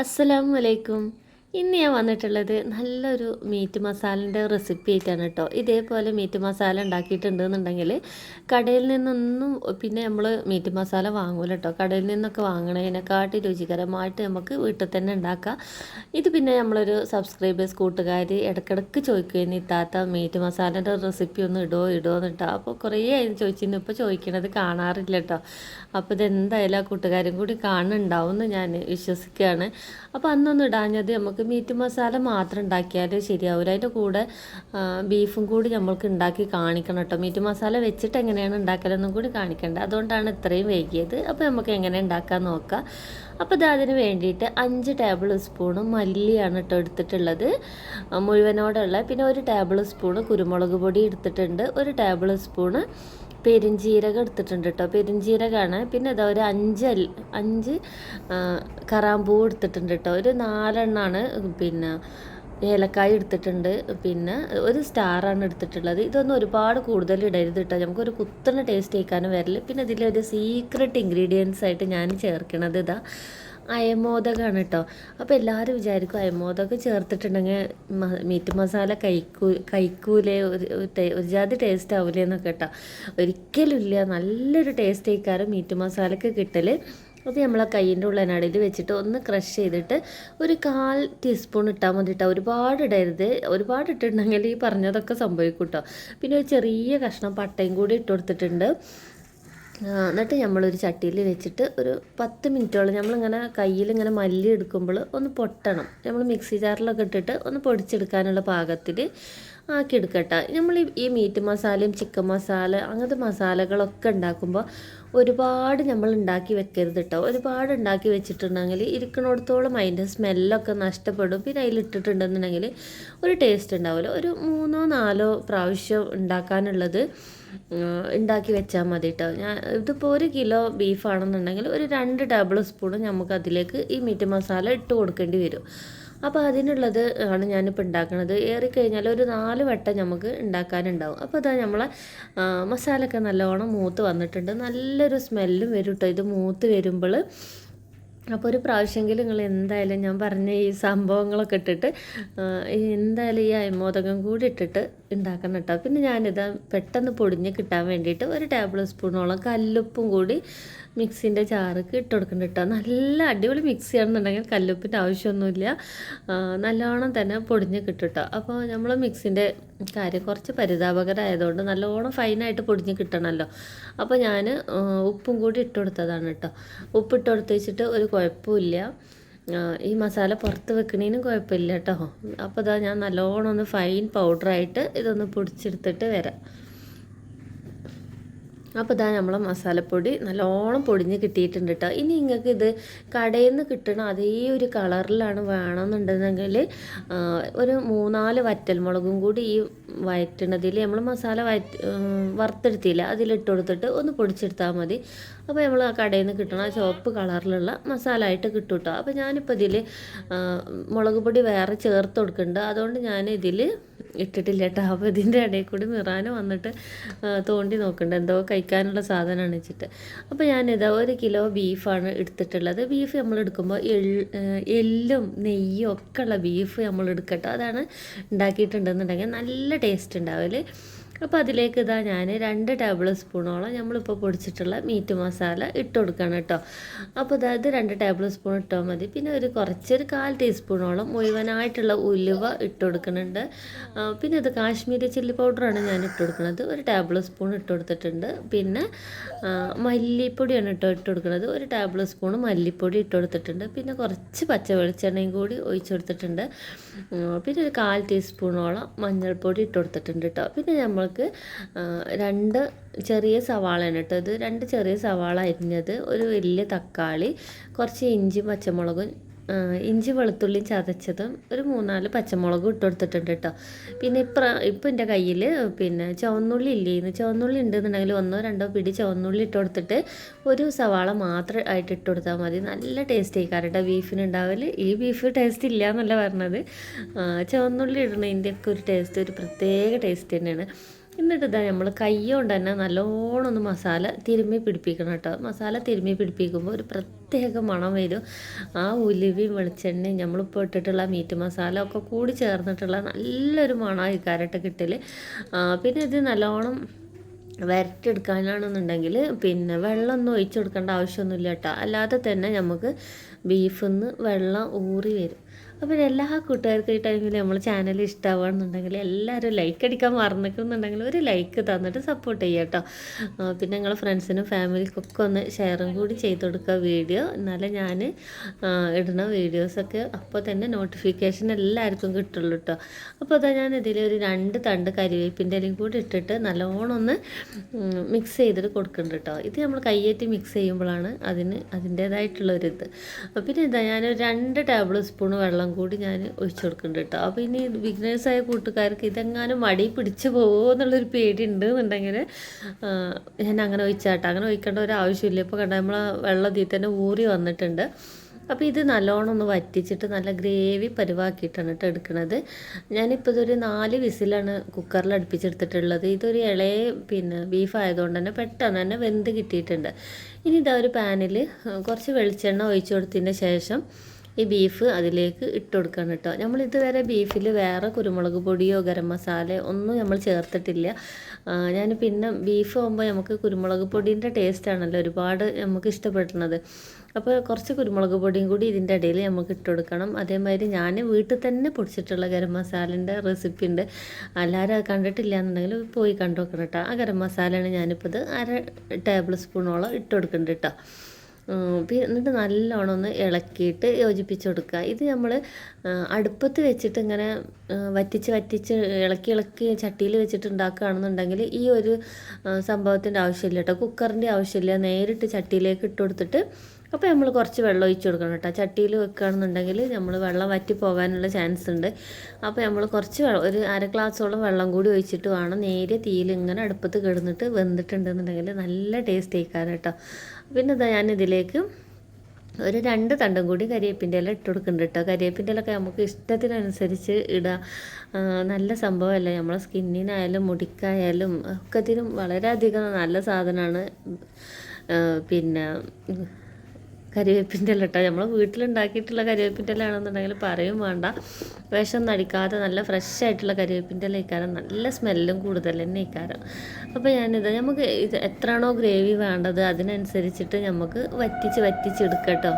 അസ്സലാമു അലൈക്കും. ഇന്ന് ഞാൻ വന്നിട്ടുള്ളത് നല്ലൊരു മീറ്റ് മസാലന്റെ റെസിപ്പി ആയിട്ടാണ് കേട്ടോ. ഇതേപോലെ മീറ്റ് മസാല ഉണ്ടാക്കിയിട്ടുണ്ടെന്നുണ്ടെങ്കിൽ കടയിൽ നിന്നൊന്നും പിന്നെ നമ്മൾ മീറ്റ് മസാല വാങ്ങൂല കേട്ടോ. കടയിൽ നിന്നൊക്കെ വാങ്ങണതിനെക്കാട്ടി രുചികരമായിട്ട് നമുക്ക് വീട്ടിൽ തന്നെ ഉണ്ടാക്കാം. ഇത് പിന്നെ നമ്മളൊരു സബ്സ്ക്രൈബേഴ്സ് കൂട്ടുകാർ ഇടയ്ക്കിടയ്ക്ക് ചോദിക്കുകയെന്ന് ഇത്താത്ത മീറ്റ് മസാലന്റെ റെസിപ്പി ഒന്ന് ഇടോ ഇടുമോ എന്നിട്ടോ. അപ്പോൾ കുറേ അതിന് ചോദിച്ചിരുന്നു. ഇപ്പോൾ ചോദിക്കണത് കാണാറില്ല കേട്ടോ. അപ്പോൾ ഇതെന്തായാലും ആ കൂട്ടുകാരും കൂടി കാണുന്നുണ്ടാവും എന്ന് ഞാൻ വിശ്വസിക്കുകയാണ്. അപ്പോൾ അന്നൊന്നും ഇടാഞ്ഞത് നമുക്ക് മീറ്റ് മസാല മാത്രം ഉണ്ടാക്കിയാൽ ശരിയാവില്ല അതിന്റെ കൂടെ ബീഫും കൂടി നമ്മൾക്ക് ഉണ്ടാക്കി കാണിക്കണം കേട്ടോ. മീറ്റ് മസാല വെച്ചിട്ട് എങ്ങനെയാണ് ഉണ്ടാക്കലെന്നും കൂടി കാണിക്കേണ്ടത് അതുകൊണ്ടാണ് ഇത്രയും വൈകിയത്. അപ്പോൾ നമുക്ക് എങ്ങനെ ഉണ്ടാക്കാൻ നോക്കാം. അപ്പോൾ ഇത് അതിന് വേണ്ടിയിട്ട് അഞ്ച് ടേബിൾ സ്പൂണ് മല്ലിയാണ് കേട്ടോ എടുത്തിട്ടുള്ളത്. മുഴുവനോടുള്ള. പിന്നെ ഒരു ടേബിൾ സ്പൂണ് കുരുമുളക് പൊടി എടുത്തിട്ടുണ്ട്. ഒരു ടേബിൾ സ്പൂണ് പെരിഞ്ജീരകം എടുത്തിട്ടുണ്ട് കേട്ടോ പെരിഞ്ജീരകമാണ് പിന്നെ ഇതാ ഒരു അഞ്ച് അഞ്ച് കറാമ്പൂ എടുത്തിട്ടുണ്ട് കേട്ടോ ഒരു നാലെണ്ണമാണ് പിന്നെ ഏലക്കായ എടുത്തിട്ടുണ്ട്. പിന്നെ ഒരു സ്റ്റാറാണ് എടുത്തിട്ടുള്ളത്. ഇതൊന്നും ഒരുപാട് കൂടുതൽ ഇടരുത് കേട്ടോ നമുക്കൊരു കുത്തണ ടേസ്റ്റ് കഴിക്കാനും വരില്ല. പിന്നെ ഇതിലൊരു സീക്രട്ട് ഇൻഗ്രീഡിയൻസ് ആയിട്ട് ഞാൻ ചേർക്കണത് ഇതാ അയമോദകമാണ് കേട്ടോ അപ്പോൾ എല്ലാവരും വിചാരിക്കും അയമോദകം ചേർത്തിട്ടുണ്ടെങ്കിൽ മീറ്റ് മസാല കഴിക്കൂ കഴിക്കൂലേ? ഒരു ഒരു ജാതി ടേസ്റ്റ് ആവില്ലേ എന്നൊക്കെ കേട്ടോ ഒരിക്കലും ഇല്ല. നല്ലൊരു ടേസ്റ്റ് കഴിക്കാറ് മീറ്റ് മസാലക്ക് കിട്ടൽ അത് നമ്മളെ കയ്യിന്റെ ഉള്ളനടിയിൽ വെച്ചിട്ട് ഒന്ന് ക്രഷ് ചെയ്തിട്ട് ഒരു കാൽ ടീസ്പൂൺ ഇട്ടാൽ മതി കേട്ടോ ഒരുപാട് ഇടരുത്. ഒരുപാട് ഇട്ടിട്ടുണ്ടെങ്കിൽ ഈ പറഞ്ഞതൊക്കെ സംഭവിക്കും കേട്ടോ പിന്നെ ഒരു ചെറിയ കഷ്ണം പട്ടയും കൂടി ഇട്ട് കൊടുത്തിട്ടുണ്ട്. എന്നിട്ട് നമ്മളൊരു ചട്ടിയിൽ വെച്ചിട്ട് ഒരു പത്ത് മിനിറ്റോളം നമ്മളിങ്ങനെ കയ്യിൽ ഇങ്ങനെ മല്ലി എടുക്കുമ്പോൾ ഒന്ന് പൊട്ടണം. നമ്മൾ മിക്സി ജാറിലൊക്കെ ഇട്ടിട്ട് ഒന്ന് പൊടിച്ചെടുക്കാനുള്ള പാകത്തിൽ ആക്കിയെടുക്കട്ടെ. നമ്മൾ ഈ- മീറ്റ് മസാലയും ചിക്കൻ മസാല അങ്ങനത്തെ മസാലകളൊക്കെ ഉണ്ടാക്കുമ്പോൾ ഒരുപാട് നമ്മൾ ഉണ്ടാക്കി വെക്കരുത് കേട്ടോ ഒരുപാട് ഉണ്ടാക്കി വെച്ചിട്ടുണ്ടെങ്കിൽ ഇരിക്കണോടത്തോളം അതിന്റെ സ്മെല്ലൊക്കെ നഷ്ടപ്പെടും. പിന്നെ അതിലിട്ടിട്ടുണ്ടെന്നുണ്ടെങ്കിൽ ഒരു ടേസ്റ്റ് ഉണ്ടാവില്ല. ഒരു മൂന്നോ നാലോ പ്രാവശ്യം ഉണ്ടാക്കാനുള്ളത് ഉണ്ടാക്കി വെച്ചാൽ മതി കേട്ടോ ഞാൻ ഇതിപ്പോൾ ഒരു കിലോ ബീഫാണെന്നുണ്ടെങ്കിൽ ഒരു രണ്ട് ടേബിൾ സ്പൂൺ നമുക്ക് അതിലേക്ക് ഈ മീറ്റ് മസാല ഇട്ട് കൊടുക്കേണ്ടി വരും. അപ്പോൾ അതിനുള്ളത് ആണ് ഞാനിപ്പോൾ ഉണ്ടാക്കുന്നത് ഏറിക്കഴിഞ്ഞാൽ ഒരു നാല് വട്ടം നമുക്ക് ഉണ്ടാക്കാനുണ്ടാവും അപ്പോൾ അതാ നമ്മളെ മസാലയൊക്കെ നല്ലോണം മൂത്ത് വന്നിട്ടുണ്ട്. നല്ലൊരു സ്മെല്ലും വരും കേട്ടോ ഇത് മൂത്ത് വരുമ്പോൾ അപ്പോൾ ഒരു പ്രാവശ്യമെങ്കിലും നിങ്ങൾ എന്തായാലും ഞാൻ പറഞ്ഞ ഈ സംഭവങ്ങളൊക്കെ ഇട്ടിട്ട് എന്തായാലും ഈ അയമോദകം കൂടി ഇട്ടിട്ട് ഉണ്ടാക്കണം കേട്ടോ പിന്നെ ഞാനിത് പെട്ടെന്ന് പൊടിഞ്ഞ് കിട്ടാൻ വേണ്ടിയിട്ട് ഒരു ടേബിൾ സ്പൂണോളം കല്ലുപ്പും കൂടി മിക്സിന്റെ ചാറൊക്കെ ഇട്ട് കൊടുക്കുന്നുണ്ട് കേട്ടോ. നല്ല അടിപൊളി മിക്സിയാണെന്നുണ്ടെങ്കിൽ കല്ലുപ്പിന്റെ ആവശ്യമൊന്നുമില്ല. നല്ലോണം തന്നെ പൊടിഞ്ഞ് കിട്ടും കേട്ടോ. അപ്പോൾ നമ്മൾ മിക്സിന്റെ കാര്യം കുറച്ച് പരിതാപകരമായതുകൊണ്ട് നല്ലോണം ഫൈനായിട്ട് പൊടിഞ്ഞ് കിട്ടണമല്ലോ. അപ്പോൾ ഞാൻ ഉപ്പും കൂടി ഇട്ട് കൊടുത്തതാണ് കേട്ടോ. ഉപ്പ് ഇട്ട് കൊടുത്ത് വെച്ചിട്ട് ഒരു കുഴപ്പമില്ല. ഈ മസാല പുറത്ത് വെക്കണേനും കുഴപ്പമില്ല കേട്ടോ. അപ്പോൾ ഇതാ ഞാൻ നല്ലോണം ഒന്ന് ഫൈൻ പൗഡറായിട്ട് ഇതൊന്ന് പൊടിച്ചെടുത്തിട്ട് വരാം. അപ്പോൾ ഇതാ നമ്മളെ മസാലപ്പൊടി നല്ലോണം പൊടിഞ്ഞ് കിട്ടിയിട്ടുണ്ട് കേട്ടോ ഇനി നിങ്ങൾക്ക് ഇത് കടയിൽ നിന്ന് കിട്ടണ അതേ ഒരു കളറിലാണ് വേണമെന്നുണ്ടെങ്കിൽ ആ, ഒരു മൂന്നാൽ വറ്റൽമുളകും കൂടി ഈ വയറ്റണതിൽ നമ്മൾ മസാല വയറ്റ് വറുത്തെടുത്തില്ല അതിലിട്ട് കൊടുത്തിട്ട് ഒന്ന് പൊടിച്ചെടുത്താൽ മതി. അപ്പോൾ നമ്മൾ ആ കടയിൽ നിന്ന് കിട്ടണ ചുവപ്പ് കളറിലുള്ള മസാല ആയിട്ട് കിട്ടും കേട്ടോ അപ്പോൾ ഞാനിപ്പോൾ ഇതിൽ മുളക് പൊടി വേറെ ചേർത്ത് കൊടുക്കുന്നുണ്ട് അതുകൊണ്ട് ഞാൻ ഇതിൽ ഇട്ടിട്ടില്ല കേട്ടോ. അപ്പോൾ ഇതിന്റെ ഇടയിൽ കൂടി മിറാന് വന്നിട്ട് തോണ്ടി നോക്കുന്നുണ്ട് എന്തോ കഴിക്കാനുള്ള സാധനമാണ് വെച്ചിട്ട്. അപ്പോൾ ഞാനിതാ ഒരു കിലോ ബീഫാണ് എടുത്തിട്ടുള്ളത്. ബീഫ് നമ്മൾ എടുക്കുമ്പോൾ എല്ലും നെയ്യും ഒക്കെ ഉള്ള ബീഫ് നമ്മൾ എടുക്കട്ടോ. അതാണ് ഉണ്ടാക്കിയിട്ടുണ്ടെന്നുണ്ടെങ്കിൽ നല്ല ടേസ്റ്റ് ഉണ്ടാവൽ അപ്പോൾ അതിലേക്ക് ഇതാ ഞാൻ രണ്ട് ടേബിൾ സ്പൂണോളം നമ്മളിപ്പോൾ പൊടിച്ചിട്ടുള്ള മീറ്റ് മസാല ഇട്ട് കൊടുക്കണം കേട്ടോ. അപ്പോൾ അതായത് രണ്ട് ടേബിൾ സ്പൂൺ ഇട്ടാൽ മതി. പിന്നെ ഒരു കുറച്ചൊരു കാൽ ടീസ്പൂണോളം മുഴുവനായിട്ടുള്ള ഉലുവ ഇട്ട് കൊടുക്കുന്നുണ്ട്. പിന്നെ ഇത് കാശ്മീരി ചില്ലി പൗഡറാണ് ഞാൻ ഇട്ട് കൊടുക്കുന്നത്. ഒരു ടേബിൾ സ്പൂൺ ഇട്ട് കൊടുത്തിട്ടുണ്ട്. പിന്നെ മല്ലിപ്പൊടിയാണ് ഇട്ടോ ഇട്ട് കൊടുക്കുന്നത്. ഒരു ടേബിൾ സ്പൂൺ മല്ലിപ്പൊടി ഇട്ട് കൊടുത്തിട്ടുണ്ട്. പിന്നെ കുറച്ച് പച്ച വെളിച്ചെണ്ണയും കൂടി ഒഴിച്ചു കൊടുത്തിട്ടുണ്ട്. പിന്നെ ഒരു കാൽ ടീസ്പൂണോളം മഞ്ഞൾപ്പൊടി ഇട്ട് കൊടുത്തിട്ടുണ്ട് കേട്ടോ. പിന്നെ നമ്മൾക്ക് രണ്ട് ചെറിയ സവാളയാണ് കേട്ടോ ഇത്. രണ്ട് ചെറിയ സവാള അരിഞ്ഞത്. ഒരു വലിയ തക്കാളി കുറച്ച് ഇഞ്ചി പച്ചമുളകും ഇഞ്ചി വെളുത്തുള്ളി ചതച്ചതും ഒരു മൂന്നാൽ പച്ചമുളകും ഇട്ട് കൊടുത്തിട്ടുണ്ട് കേട്ടോ. പിന്നെ ഇപ്ര ഇപ്പം എന്റെ കയ്യിൽ പിന്നെ ചുവന്നുള്ളി ഇല്ലേന്ന് ചുവന്നുള്ളി ഉണ്ടെന്നുണ്ടെങ്കിൽ ഒന്നോ രണ്ടോ പിടി ചുവന്നുള്ളി ഇട്ട് കൊടുത്തിട്ട് ഒരു സവാള മാത്രം ആയിട്ട് ഇട്ട് കൊടുത്താൽ മതി. നല്ല ടേസ്റ്റ് ആയി. കേട്ടോ ബീഫിന് ഈ ബീഫ് ടേസ്റ്റ് ഇല്ല എന്നല്ല പറഞ്ഞത്. ചുവന്നുള്ളി ഇടണതിന്റെയൊക്കെ ഒരു ടേസ്റ്റ് ഒരു പ്രത്യേക ടേസ്റ്റ് തന്നെയാണ്. എന്നിട്ട് ഇതാ നമ്മൾ കൈ കൊണ്ട് തന്നെ നല്ലോണം ഒന്ന് മസാല തിരുമ്മി പിടിപ്പിക്കണം കേട്ടോ. മസാല തിരുമ്മി പിടിപ്പിക്കുമ്പോൾ ഒരു പ്രത്യേക മണം വരും. ആ ഉലുവയും വെളിച്ചെണ്ണയും നമ്മളിപ്പോൾ ഇട്ടിട്ടുള്ള മീറ്റ് മസാല ഒക്കെ കൂടി ചേർന്നിട്ടുള്ള നല്ലൊരു മണം ഈ കാരട്ട് കിട്ടൽ പിന്നെ ഇത് നല്ലോണം വരട്ടിയെടുക്കാനാണെന്നുണ്ടെങ്കിൽ പിന്നെ വെള്ളമൊന്നും ഒഴിച്ചു കൊടുക്കേണ്ട ആവശ്യമൊന്നുമില്ല കേട്ടോ. അല്ലാതെ തന്നെ നമുക്ക് ബീഫിൽ നിന്ന് വെള്ളം ഊറി വരും. അപ്പോൾ എല്ലാ കൂട്ടുകാർക്കും ഈ ടൈമിൽ നമ്മൾ ചാനൽ ഇഷ്ടമാവുകയാണെന്നുണ്ടെങ്കിൽ എല്ലാവരും ലൈക്ക് അടിക്കാൻ മറന്നിക്കുന്നുണ്ടെങ്കിൽ ഒരു ലൈക്ക് തന്നിട്ട് സപ്പോർട്ട് ചെയ്യുക കേട്ടോ പിന്നെ ഞങ്ങൾ ഫ്രണ്ട്സിനും ഫാമിലിക്കൊക്കെ ഒന്ന് ഷെയറും കൂടി ചെയ്ത് കൊടുക്കുക വീഡിയോ എന്നാലേ ഞാൻ ഇടുന്ന വീഡിയോസൊക്കെ അപ്പോൾ തന്നെ നോട്ടിഫിക്കേഷൻ എല്ലാവർക്കും കിട്ടുള്ളൂ കേട്ടോ അപ്പോൾ അതാ ഞാൻ ഇതിൽ ഒരു രണ്ട് തണ്ട് കരിവേപ്പിന്റെ ഇലയും കൂടി ഇട്ടിട്ട് നല്ലോണം ഒന്ന് മിക്സ് ചെയ്തിട്ട് കൊടുക്കുന്നുണ്ട് കേട്ടോ ഇത് നമ്മൾ കയ്യേറ്റി മിക്സ് ചെയ്യുമ്പോഴാണ് അതിന് അതിന്റേതായിട്ടുള്ളൊരിത് പിന്നെ ഇതാ ഞാനൊരു രണ്ട് ടേബിൾ സ്പൂൺ വെള്ളം വെള്ളം കൂടി ഞാൻ ഒഴിച്ചു കൊടുക്കുന്നുണ്ട് കേട്ടോ. അപ്പോൾ ഇനി ബിഗ്നേഴ്സായ കൂട്ടുകാർക്ക് ഇതെങ്ങാനും മടി പിടിച്ച് പോകുമോ എന്നുള്ളൊരു പേടി ഉണ്ട് എന്നുണ്ടെങ്കിൽ ഞാൻ അങ്ങനെ ഒഴിച്ചാട്ടോ അങ്ങനെ ഒഴിക്കേണ്ട ഒരു ആവശ്യമില്ല. ഇപ്പോൾ കണ്ട നമ്മൾ വെള്ളം ഇതിൽ തന്നെ ഊറി വന്നിട്ടുണ്ട്. അപ്പോൾ ഇത് നല്ലോണം ഒന്ന് വറ്റിച്ചിട്ട് നല്ല ഗ്രേവി പരിവാക്കിയിട്ടാണ് കേട്ടോ എടുക്കുന്നത് ഞാനിപ്പോൾ ഇതൊരു നാല് വിസിലാണ് കുക്കറിൽ അടുപ്പിച്ചെടുത്തിട്ടുള്ളത്. ഇതൊരു ഇളയ പിന്നെ ബീഫ് ആയതുകൊണ്ട് തന്നെ പെട്ടെന്ന് തന്നെ വെന്ത് കിട്ടിയിട്ടുണ്ട്. ഇനി ഇതാ ഒരു പാനിൽ കുറച്ച് വെളിച്ചെണ്ണ ഒഴിച്ചു കൊടുത്തതിന്റെ ശേഷം ഈ ബീഫ് അതിലേക്ക് ഇട്ട് കേട്ടോ നമ്മൾ ഇതുവരെ ബീഫിൽ വേറെ കുരുമുളക് പൊടിയോ ഗരം മസാലയോ ഒന്നും നമ്മൾ ചേർത്തിട്ടില്ല. ഞാൻ പിന്നെ ബീഫ് ആകുമ്പോൾ നമുക്ക് കുരുമുളക് പൊടീന്റെ ടേസ്റ്റാണല്ലോ ഒരുപാട് നമുക്ക് ഇഷ്ടപ്പെടുന്നത്. അപ്പോൾ കുറച്ച് കുരുമുളക് പൊടിയും കൂടി ഇതിന്റെ ഇടയിൽ നമുക്ക് ഇട്ട് കൊടുക്കണം അതേമാതിരി ഞാൻ വീട്ടിൽ തന്നെ പൊടിച്ചിട്ടുള്ള ഗരം മസാലന്റെ റെസിപ്പി ഉണ്ട്. എല്ലാവരും കണ്ടിട്ടില്ല എന്നുണ്ടെങ്കിൽ പോയി കണ്ടു നോക്കണം കേട്ടോ ആ ഗരം മസാലയാണ് ഞാനിപ്പോൾ ഇത് അര ടേബിൾ സ്പൂണോളം ഇട്ട് കേട്ടോ എന്നിട്ട് നല്ലോണം ഒന്ന് ഇളക്കിയിട്ട് യോജിപ്പിച്ച് കൊടുക്കുക ഇത് നമ്മൾ അടുപ്പത്ത് വെച്ചിട്ട് ഇങ്ങനെ വറ്റിച്ച് വറ്റിച്ച് ഇളക്കി ഇളക്കി ചട്ടിയിൽ വെച്ചിട്ട് ഉണ്ടാക്കുകയാണെന്നുണ്ടെങ്കിൽ ഈ ഒരു സംഭവത്തിന്റെ ആവശ്യമില്ല കേട്ടോ. കുക്കറിന്റെ ആവശ്യമില്ല. നേരിട്ട് ചട്ടിയിലേക്ക് ഇട്ട് കൊടുത്തിട്ട് അപ്പോൾ നമ്മൾ കുറച്ച് വെള്ളം ഒഴിച്ച് കൊടുക്കണം കേട്ടോ. ചട്ടിയിൽ വെക്കുകയാണെന്നുണ്ടെങ്കിൽ നമ്മൾ വെള്ളം വറ്റി പോകാനുള്ള ചാൻസ് ഉണ്ട്. അപ്പോൾ നമ്മൾ കുറച്ച് ഒരു അര ഗ്ലാസ്സോളം വെള്ളം കൂടി ഒഴിച്ചിട്ട് വേണം. നേരെ തീയിൽ ഇങ്ങനെ അടുപ്പത്ത് കിടന്നിട്ട് വെന്തിട്ടുണ്ടെന്നുണ്ടെങ്കിൽ നല്ല ടേസ്റ്റ് ആയിക്കാൻ കേട്ടോ. പിന്നെ ഇതാ ഞാനിതിലേക്ക് ഒരു രണ്ട് തണ്ടും കൂടി കരിയേപ്പിന്റെ ഇല ഇട്ട് കൊടുക്കുന്നുണ്ട് കേട്ടോ. കരിയേപ്പിന്റെ ഇലൊക്കെ നമുക്ക് ഇഷ്ടത്തിനനുസരിച്ച് ഇടാം. നല്ല സംഭവമല്ല? നമ്മളെ സ്കിന്നിനായാലും മുടിക്കായാലും ഒക്കത്തിനും വളരെയധികം നല്ല സാധനമാണ്. പിന്നെ കരിവേപ്പിന്റെ ഇല കേട്ടോ നമ്മൾ വീട്ടിലുണ്ടാക്കിയിട്ടുള്ള കരിവേപ്പിന്റെ ഇല ആണെന്നുണ്ടെങ്കിൽ പറയും വേണ്ട. വിഷം നടിക്കാതെ നല്ല ഫ്രഷ് ആയിട്ടുള്ള കരിവേപ്പിന്റെ ഇല ഇക്കാരം നല്ല സ്മെല്ലും കൂടുതൽ തന്നെ ഇക്കാരം അപ്പോൾ ഞാനിത് നമുക്ക് ഇത് എത്രയാണോ ഗ്രേവി വേണ്ടത് അതിനനുസരിച്ചിട്ട് നമുക്ക് വറ്റിച്ച് വറ്റിച്ചെടുക്കാം കേട്ടോ.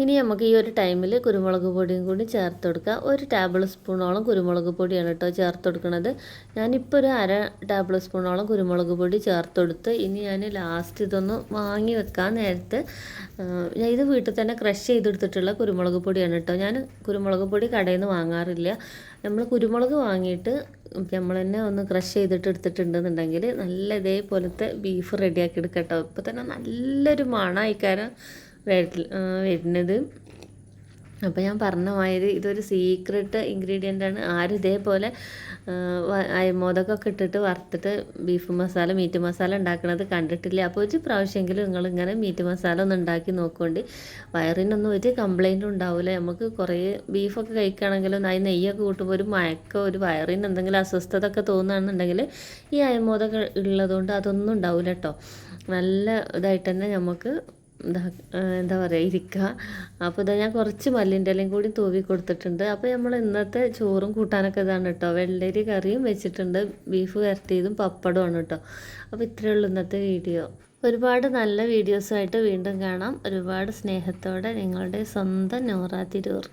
ഇനി നമുക്ക് ഈ ഒരു ടൈമിൽ കുരുമുളക് പൊടിയും കൂടി ചേർത്ത് കൊടുക്കുക. ഒരു ടേബിൾ സ്പൂണോളം കുരുമുളക് പൊടിയാണ് കേട്ടോ ചേർത്ത് കൊടുക്കുന്നത്. ഞാനിപ്പോൾ ഒരു അര ടേബിൾ സ്പൂണോളം കുരുമുളക് പൊടി ചേർത്ത് കൊടുത്ത് ഇനി ഞാൻ ലാസ്റ്റ് ഇതൊന്ന് വാങ്ങി വെക്കാൻ നേരത്ത് ഞാൻ ഇത് വീട്ടിൽ തന്നെ ക്രഷ് ചെയ്തെടുത്തിട്ടുള്ള കുരുമുളക് പൊടിയാണ് കേട്ടോ. ഞാൻ കുരുമുളക് പൊടി കടയിൽ നിന്ന് വാങ്ങാറില്ല. നമ്മൾ കുരുമുളക് വാങ്ങിയിട്ട് നമ്മൾ തന്നെ ഒന്ന് ക്രഷ് ചെയ്തിട്ട് എടുത്തിട്ടുണ്ടെന്നുണ്ടെങ്കിൽ നല്ല ഇതേപോലത്തെ ബീഫ് റെഡിയാക്കി എടുക്കട്ടോ ഇപ്പോൾ തന്നെ നല്ലൊരു മണമായിക്കാരം വരുന്നത്. അപ്പോൾ ഞാൻ പറഞ്ഞ മാതിരി ഇതൊരു സീക്രട്ട് ഇൻഗ്രീഡിയന്റ് ആണ്. ആരും ഇതേപോലെ അയമോദകമൊക്കെ ഇട്ടിട്ട് വറുത്തിട്ട് ബീഫ് മസാല മീറ്റ് മസാല ഉണ്ടാക്കുന്നത് കണ്ടിട്ടില്ല. അപ്പോൾ ഒരു പ്രാവശ്യമെങ്കിലും നിങ്ങൾ ഇങ്ങനെ മീറ്റ് മസാല ഒന്ന് ഉണ്ടാക്കി നോക്കുകൊണ്ട് വയറിനൊന്നും ഒരു കംപ്ലൈന്റും ഉണ്ടാവില്ല നമുക്ക് കുറേ ബീഫൊക്കെ കഴിക്കുകയാണെങ്കിലും അതിന് നെയ്യൊക്കെ കൂട്ടുമ്പോൾ ഒരു മയക്കോ ഒരു വയറിന് എന്തെങ്കിലും അസ്വസ്ഥത ഒക്കെ തോന്നുകയാണെന്നുണ്ടെങ്കിൽ ഈ അയമോദകം ഉള്ളതുകൊണ്ട് അതൊന്നും ഉണ്ടാവില്ല കേട്ടോ. നല്ല ഇതായിട്ട് തന്നെ നമുക്ക് എന്താ എന്താ പറയുക ഇരിക്കുക അപ്പോൾ ഇതാ ഞാൻ കുറച്ച് മല്ലിന്റെ ഇലയും കൂടി തൂവി കൊടുത്തിട്ടുണ്ട്. അപ്പോൾ നമ്മൾ ഇന്നത്തെ ചോറും കൂട്ടാനൊക്കെ ഇതാണ് കേട്ടോ വെള്ളരി കറിയും വെച്ചിട്ടുണ്ട്. ബീഫ് വരട്ടിയതും പപ്പടമാണ് കേട്ടോ അപ്പോൾ ഇത്രയേ ഉള്ളൂ ഇന്നത്തെ വീഡിയോ. ഒരുപാട് നല്ല വീഡിയോസുമായിട്ട് വീണ്ടും കാണാം. ഒരുപാട് സ്നേഹത്തോടെ നിങ്ങളുടെ സ്വന്തം നോറ തിരൂർ.